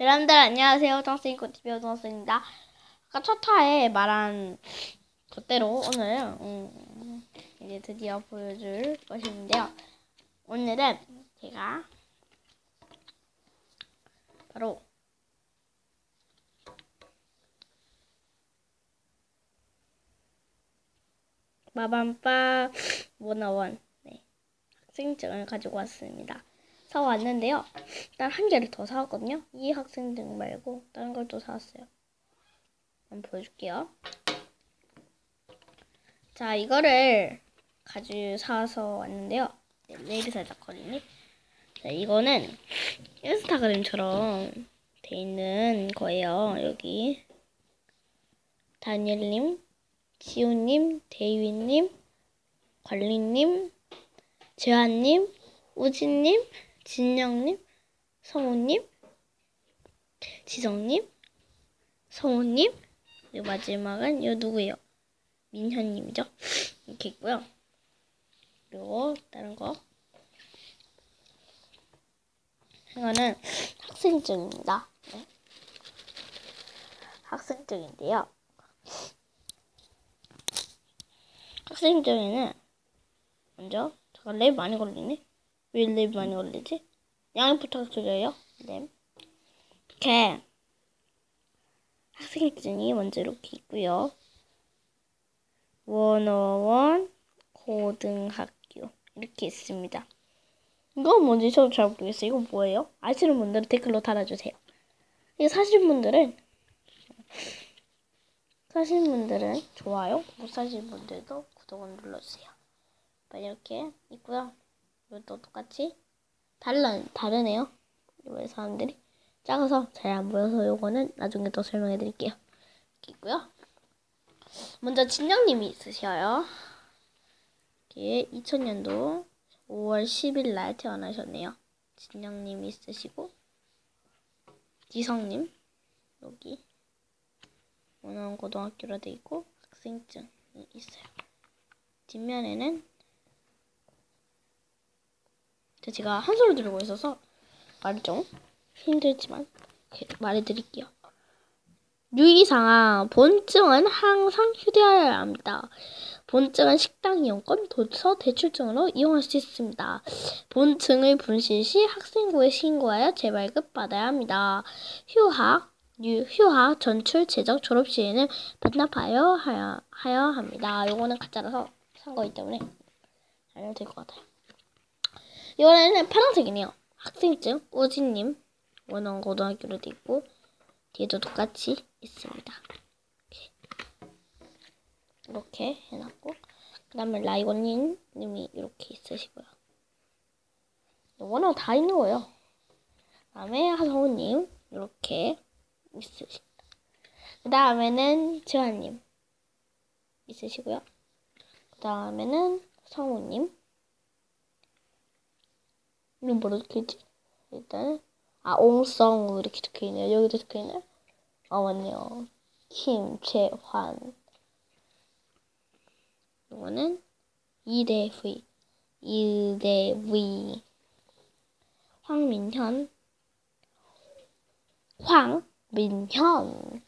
여러분들 안녕하세요. 코티비 호동쌤입니다. 아까 첫 화에 말한 그대로 오늘 음, 이제 드디어 보여줄 것인데요. 오늘은 제가 바로 마밤빠 원어원 네, 학생증을 가지고 왔습니다. 사왔는데요. 일단 한 개를 더 사왔거든요. 이 학생증 말고 다른 걸 또 사왔어요. 한번 보여줄게요. 자, 이거를 가지고 사와서 왔는데요. 네, 네일 거리니. 자, 이거는 인스타그램처럼 돼 있는 거예요. 여기 다니엘님, 지우님, 대위님, 관리님, 재환님, 우진님, 진영님, 성우님, 지성님, 성우님, 그리고 마지막은 이 누구예요? 민현님이죠. 이렇게 있고요. 그리고 다른 거 이거는 학생증입니다. 네. 학생증인데요. 학생증에는 먼저 잠깐 랩 많이 걸리네. 왜랩 많이 걸리지? 양해 부탁드려요. 네. 이렇게 학생증이 먼저 이렇게 있고요. 원어원 고등학교 이렇게 있습니다. 이거 뭔지 저도 잘 모르겠어요. 이거 뭐예요? 아시는 분들은 댓글로 달아주세요. 이거 사신 분들은 사신 분들은 좋아요, 못 사신 분들도 구독을 눌러주세요. 이렇게 있고요. 이것도 똑같이 달라 다르네요. 이번 사람들이 작아서 잘 안 보여서 요거는 나중에 또 설명해 드릴게요. 이렇게 있고요. 먼저 진영님이 있으셔요. 이게 2000년도 5월 10일 날 태어나셨네요. 진영님이 있으시고 지성님 여기 원원 고등학교로 돼 있고 학생증이 있어요. 뒷면에는 제가 한 손을 들고 있어서 말이 좀 힘들지만 말해드릴게요. 유의사항 본증은 항상 휴대하여야 합니다. 본증은 식당 이용권, 도서, 대출 증으로 이용할 수 있습니다. 본증을 분실 시 학생부에 신고하여 재발급 받아야 합니다. 휴학, 유, 휴학, 전출, 재적, 졸업 시에는 반납하여 하여, 하여 합니다. 요거는 가짜라서 산 거기 때문에 될것 같아요. 이번에는 파란색이네요. 학생증, 우진님, 원원 고등학교로 돼 있고, 뒤에도 똑같이 있습니다. 이렇게, 해놨고, 그 다음에 라이원님 님이 이렇게 있으시고요. 원원 다 있는 거예요. 그 다음에 하성우님, 이렇게 있으십니다. 그 다음에는 지환님 있으시고요. 그 다음에는 성우님, 이름 뭐로 적혀있지? 일단 아 옹성우 이렇게 적혀 있네요. 여기도 적혀있네. 아 맞네요. 김채환 이거는 이대V 이대V 황민현 황민현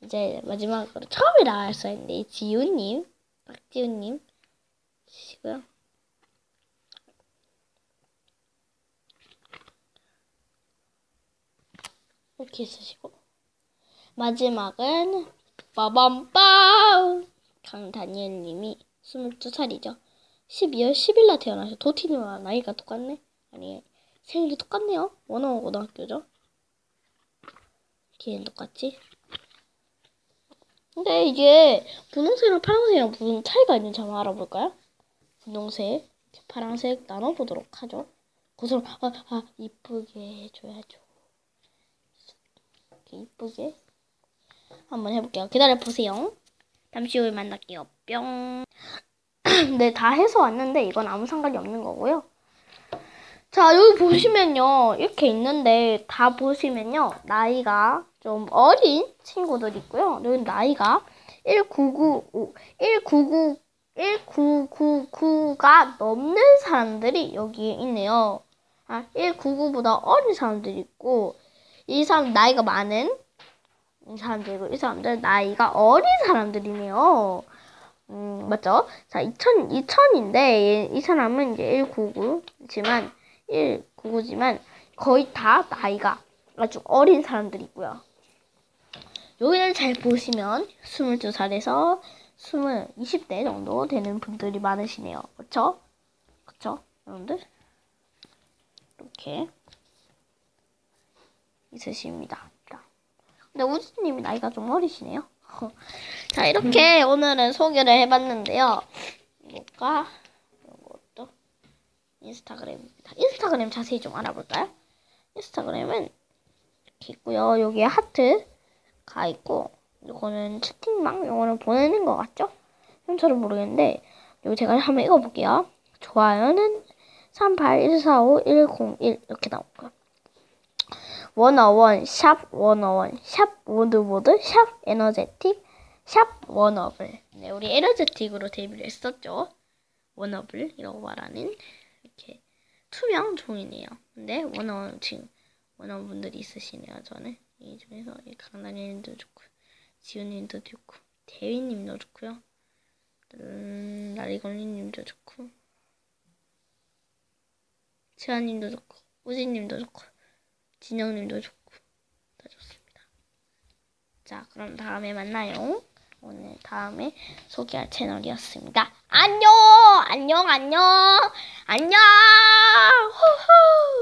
이제 마지막으로 처음에 나왔어야 했는데 지우님 박지우님 시고요. 이렇게 있으시고 마지막은 빠밤빰 강다니엘님이 22살이죠. 12월 10일 날 태어나셔. 도티님과 나이가 똑같네. 아니 생일이 똑같네요. 원어원 고등학교죠. 뒤엔 똑같지. 근데 이게 분홍색이랑 파란색이랑 무슨 차이가 있는지 한번 알아볼까요? 분홍색, 파란색 나눠보도록 하죠. 그래서 아, 아 이쁘게 해줘야죠. 이렇게 이쁘게 한번 해볼게요. 기다려 보세요. 잠시 후에 만날게요. 뿅. 네, 다 해서 왔는데 이건 아무 상관이 없는 거고요. 자, 여기 보시면요. 이렇게 있는데 다 보시면요. 나이가 좀 어린 친구들 있고요. 여기 나이가 1995, 199, 1999가 넘는 사람들이 여기에 있네요. 아, 199보다 어린 사람들이 있고 이 사람 나이가 많은 이 사람들이고 이 사람들 나이가 어린 사람들이네요. 음, 맞죠? 자, 2000, 2000인데 이 사람은 이제 199지만 199지만 거의 다 나이가 아주 어린 사람들이고요. 여기를 잘 보시면 22살에서 20, 20대 정도 되는 분들이 많으시네요. 그쵸? 그쵸? 여러분들? 이렇게 있으십니다. 근데 우주님이 나이가 좀 어리시네요. 자, 이렇게 오늘은 소개를 해봤는데요. 이것과 이것도 인스타그램입니다. 인스타그램 자세히 좀 알아볼까요? 인스타그램은 이렇게 있고요. 여기에 하트가 있고 이거는 채팅방 이거는 보내는 것 같죠? 저는 모르겠는데 여기 제가 한번 읽어볼게요. 좋아요는 38145 이렇게 나오고요. 원어원, 샵 원어원, 샵 모드모드, 샵 에너제틱, 샵 원어블. 네, 우리 에너제틱으로 데뷔를 했었죠. 원어블이라고 말하는 이렇게 투명 종이네요. 근데 원어원 지금 원어분들이 있으시네요. 저는 이 중에서 강단님도 좋고, 지훈님도 좋고, 대휘님도 좋고요. 음, 나리걸리님도 좋고, 지아님도 좋고, 우진님도 좋고. 진영님도 좋고 다 좋습니다. 자 그럼 다음에 만나요. 오늘 다음에 소개할 채널이었습니다. 안녕 안녕 안녕 안녕. 후후.